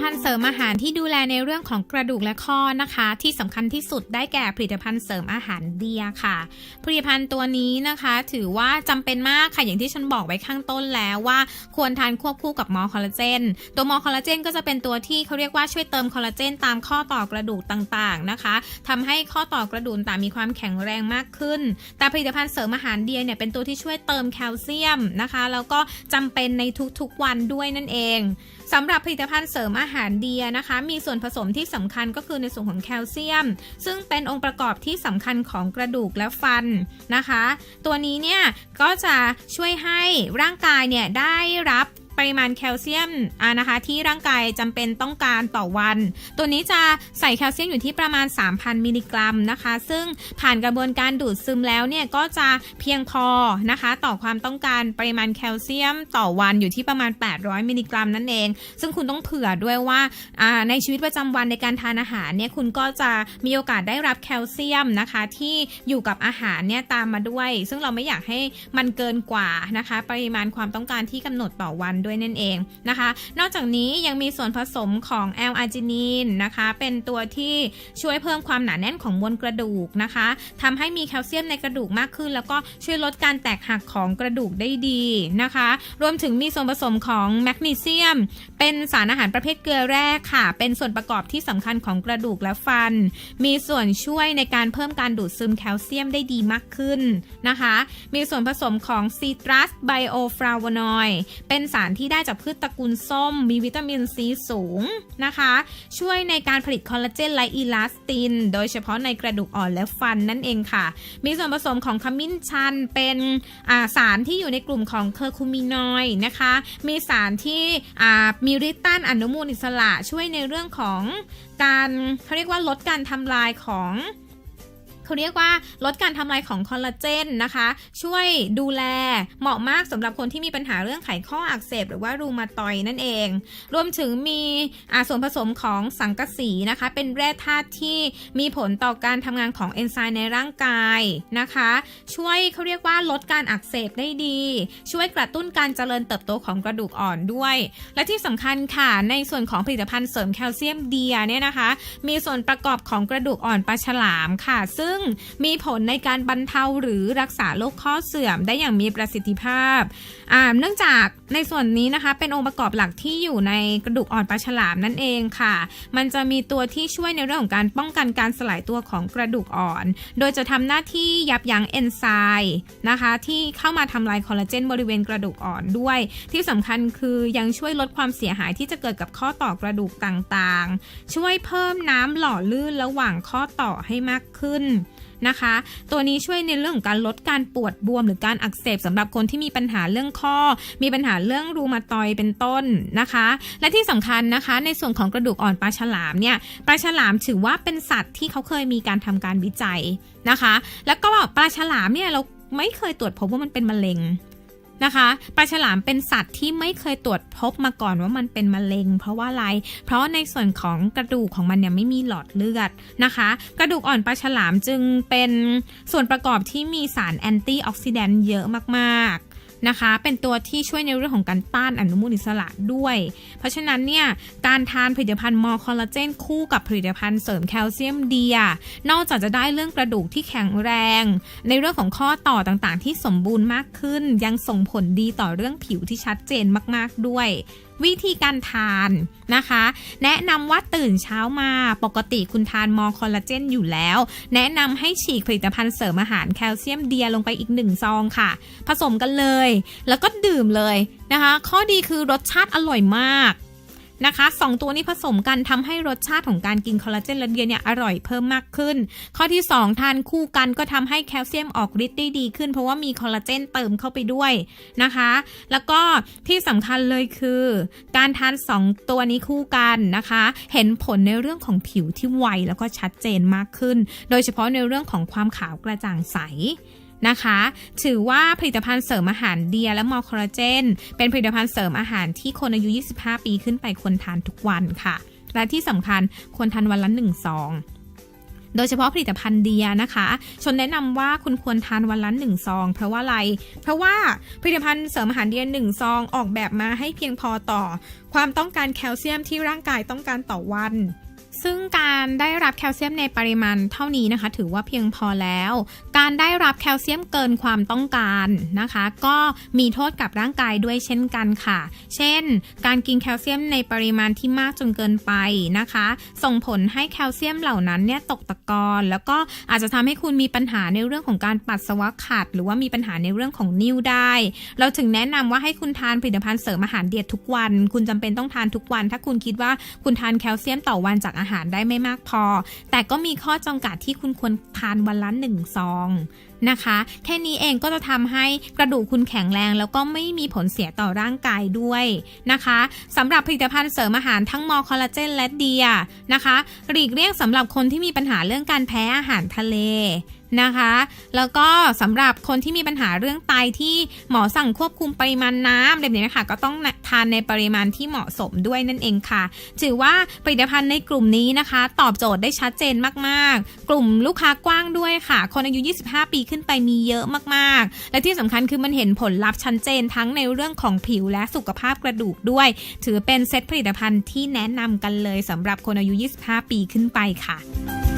ภัณฑ์เสริมอาหารที่ดูแลในเรื่องของกระดูกและข้อนะคะ ที่สำคัญที่สุดได้แก่ผลิตภัณฑ์เสริมอาหารเดียค่ะ ผลิตภัณฑ์ตัวนี้นะคะ ถือว่าจำเป็นมากค่ะอย่างที่ฉันบอกไว้ข้างต้นแล้วว่า ควรทานควบคู่กับมอคอลลาเจนตัวมอคอลลาเจนก็จะเป็นตัวที่เขาเรียกว่าช่วยเติมคอลลาเจนตามข้อต่อกระดูกต่างๆนะคะทำให้ข้อต่อกระดูกต่างมีความแข็งแรงมากขึ้น แต่ผลิตภัณฑ์เสริมอาหารเดียเนี่ยเป็นตัวที่ช่วยเติมแคลเซียมนะคะ แล้วก็จำเป็นในทุกๆวันด้วยนั่นเองสำหรับผลิตภัณฑ์เสริมอาาหารเดียนะคะ มีส่วนผสมที่สำคัญก็คือในส่วนของแคลเซียม ซึ่งเป็นองค์ประกอบที่สำคัญของกระดูกและฟันนะคะ ตัวนี้เนี่ยก็จะช่วยให้ร่างกายเนี่ยได้รับ ปริมาณแคลเซียมนะคะที่ร่างกายจำเป็นต้องการต่อวัน ตัวนี้จะใส่แคลเซียมอยู่ที่ประมาณ 3,000 มิลลิกรัมนะคะ ซึ่งผ่านกระบวนการดูดซึมแล้วเนี่ยก็จะเพียงพอนะคะ ต่อความต้องการปริมาณแคลเซียมต่อวันอยู่ที่ประมาณ 800 มิลลิกรัมนั่นเอง ซึ่งคุณต้องเผื่อด้วยว่าอ่าในชีวิตประจำวันในการทานอาหารเนี่ยคุณก็จะมีโอกาสได้รับแคลเซียมนะคะ ที่อยู่กับอาหารเนี่ยตามมาด้วย ซึ่งเราไม่อยากให้มันเกินกว่านะคะ ปริมาณความต้องการที่กำหนดต่อวันด้วยนั่นเองนะคะ นอกจากนี้ยังมีส่วนผสมของแอลอาร์จินีนนะคะ เป็นตัวที่ช่วยเพิ่มความหนาแน่นของมวลกระดูกนะคะทำให้มีแคลเซียมในกระดูกมากขึ้น แล้วก็ช่วยลดการแตกหักของกระดูกได้ดีนะคะ รวมถึงมีส่วนผสมของแมกนีเซียม เป็นสารอาหารประเภทเกลือแร่ค่ะ เป็นส่วนประกอบที่สำคัญของกระดูกและฟัน มีส่วนช่วยในการเพิ่มการดูดซึมแคลเซียมได้ดีมากขึ้นนะคะ มีส่วนผสมของซีตรัสไบโอฟลาวโนอยด์เป็นสารที่ได้จากพืชตระกูลส้ม มีวิตามินซีสูงนะคะ ช่วยในการผลิตคอลลาเจนและอีลาสติน โดยเฉพาะในกระดูกอ่อนและฟันนั่นเองค่ะ มีส่วนผสมของขมิ้นชันเป็นาสารที่อยู่ในกลุ่มของเคอร์คูมินอยนะคะ มีสารที่มีฤทธิ์ต้านอนุมูลอิสระช่วยในเรื่องของการเขาเรียกว่าลดการทำลายของ เขาเรียกว่าลดการทำลายของคอลลาเจนนะคะ ช่วยดูแลเหมาะมากสำหรับคนที่มีปัญหาเรื่องไขข้ออักเสบ หรือว่ารูมาตอยนั่นเอง รวมถึงมีส่วนผสมของสังกะสีนะคะ เป็นแร่ธาตุที่มีผลต่อการทำงานของเอนไซม์ในร่างกายนะคะ ช่วยเขาเรียกว่าลดการอักเสบได้ดี ช่วยกระตุ้นการเจริญเติบโตของกระดูกอ่อนด้วย และที่สำคัญค่ะในส่วนของผลิตภัณฑ์เสริมแคลเซียมเดียเนี่ยนะคะ มีส่วนประกอบของกระดูกอ่อนปลาฉลามค่ะ ซึ่งมีผลในการบรรเทาหรือรักษาโรคข้อเสื่อมได้อย่างมีประสิทธิภาพเนื่องจากในส่วนนี้นะคะเป็นองค์ประกอบหลักที่อยู่ในกระดูกอ่อนปลาฉลามนั่นเองค่ะ มันจะมีตัวที่ช่วยในเรื่องของการป้องกันการสลายตัวของกระดูกอ่อน โดยจะทำหน้าที่ยับยั้งเอนไซม์นะคะที่เข้ามาทำลายคอลลาเจนบริเวณกระดูกอ่อนด้วย ที่สำคัญคือยังช่วยลดความเสียหายที่จะเกิดกับข้อต่อกระดูกต่างๆ ช่วยเพิ่มน้ำหล่อลื่นระหว่างข้อต่อให้มากขึ้น นะคะ ตัวนี้ช่วยในเรื่องของการลดการปวดบวมหรือการอักเสบสำหรับคนที่มีปัญหาเรื่องข้อ มีปัญหาเรื่องรูมาตอยเป็นต้นนะคะ และที่สำคัญนะคะ ในส่วนของกระดูกอ่อนปลาฉลามเนี่ยปลาฉลามถือว่าเป็นสัตว์ที่เขาเคยมีการทำการวิจัยนะคะ แล้วก็ปลาฉลามเนี่ยเราไม่เคยตรวจพบว่ามันเป็นมะเร็ง นะคะปลาฉลามเป็นสัตว์ที่ไม่เคยตรวจพบมาก่อนว่ามันเป็นมะเร็ง เพราะว่าอะไร เพราะในส่วนของกระดูกของมันเนี่ยไม่มีหลอดเลือดนะคะ กระดูกอ่อนปลาฉลามจึงเป็นส่วนประกอบที่มีสารแอนตี้ออกซิแดนต์เยอะมาก นะคะ เป็นตัวที่ช่วยในเรื่องของการต้านอนุมูลอิสระด้วย เพราะฉะนั้นเนี่ย การทานผลิตภัณฑ์มอคอลลาเจนคู่กับผลิตภัณฑ์เสริมแคลเซียมเดีย นอกจากจะได้เรื่องกระดูกที่แข็งแรง ในเรื่องของข้อต่อต่างๆ ที่สมบูรณ์มากขึ้น ยังส่งผลดีต่อเรื่องผิวที่ชัดเจนมาก ๆด้วย วิธีการทานนะคะ แนะนำว่าตื่นเช้ามาปกติคุณทานมอคอลลาเจนอยู่แล้ว แนะนำให้ฉีกผลิตภัณฑ์เสริมอาหารแคลเซียมเดียลงไปอีกหนึ่งซองค่ะ ผสมกันเลย แล้วก็ดื่มเลยนะคะ ข้อดีคือรสชาติอร่อยมาก นะคะสตัวนี้ผสมกันทำให้รสชาติของการกินคอลลาเจนและเดียเนี่ยอร่อยเพิ่มมากขึ้น ข้อที่ 2 ทานคู่กันก็ทำให้แคลเซียมออกฤทธิ์ได้ดีขึ้น เพราะว่ามีคอลลาเจนเติมเข้าไปด้วยนะคะ แล้วก็ที่สำคัญเลยคือ การทาน 2 ตัวนี้คู่กันนะคะ เห็นผลในเรื่องของผิวที่ไวแล้วก็ชัดเจนมากขึ้น โดยเฉพาะในเรื่องของความขาวกระจ่างใส นะคะ ถือว่าผลิตภัณฑ์เสริมอาหารเดียและมอคอลลาเจน เป็นผลิตภัณฑ์เสริมอาหารที่คนอายุ 25 ปีขึ้นไปควรทานทุกวันค่ะ และที่สำคัญควรทานวันละ1ซองโดยเฉพาะผลิตภัณฑ์เดียนะคะ ชนแนะนำว่าคุณควรทานวันละหนึ่งซอง เพราะว่าอะไร เพราะว่าผลิตภัณฑ์เสริมอาหารเดียหนึ่งซองออกแบบมาให้เพียงพอต่อ ความต้องการแคลเซียมที่ร่างกายต้องการต่อวัน ซึ่งการได้รับแคลเซียมในปริมาณเท่านี้นะคะ ถือว่าเพียงพอแล้ว การได้รับแคลเซียมเกินความต้องการนะคะ ก็มีโทษกับร่างกายด้วยเช่นกันค่ะ เช่น การกินแคลเซียมในปริมาณที่มากจนเกินไปนะคะ ส่งผลให้แคลเซียมเหล่านั้นเนี่ยตกตะกอนแล้วก็อาจจะทำให้คุณมีปัญหาในเรื่องของการปัสสาวะขัดหรือว่ามีปัญหาในเรื่องของนิ่วได้ เราถึงแนะนำว่าให้คุณทานผลิตภัณฑ์เสริมอาหารเดียดทุกวัน คุณจำเป็นต้องทานทุกวัน ถ้าคุณคิดว่าคุณทานแคลเซียมต่อวันจากอาหารได้ไม่มากพอ แต่ก็มีข้อจำกัดที่คุณควรทานวันละหนึ่งซองนะคะ แค่นี้เองก็จะทำให้กระดูกคุณแข็งแรง แล้วก็ไม่มีผลเสียต่อร่างกายด้วยนะคะสำหรับผลิตภัณฑ์เสริมอาหารทั้งมอคอลลาเจนและเดียนะคะหลีกเลี่ยงสำหรับคนที่มีปัญหาเรื่องการแพ้อาหารทะเล นะคะ แล้วก็สำหรับคนที่มีปัญหาเรื่องไตที่หมอสั่งควบคุมปริมาณน้ำแบบนี้นะคะก็ต้องทานในปริมาณที่เหมาะสมด้วยนั่นเองค่ะ ถือว่าผลิตภัณฑ์ในกลุ่มนี้นะคะ ตอบโจทย์ได้ชัดเจนมากๆ กลุ่มลูกค้ากว้างด้วยค่ะ คนอายุ 25 ปีขึ้นไปมีเยอะมากๆ และที่สำคัญคือมันเห็นผลลัพธ์ชัดเจนทั้งในเรื่องของผิวและสุขภาพกระดูกด้วย ถือเป็นเซตผลิตภัณฑ์ที่แนะนำกันเลยสำหรับคนอายุ 25 ปีขึ้นไปค่ะ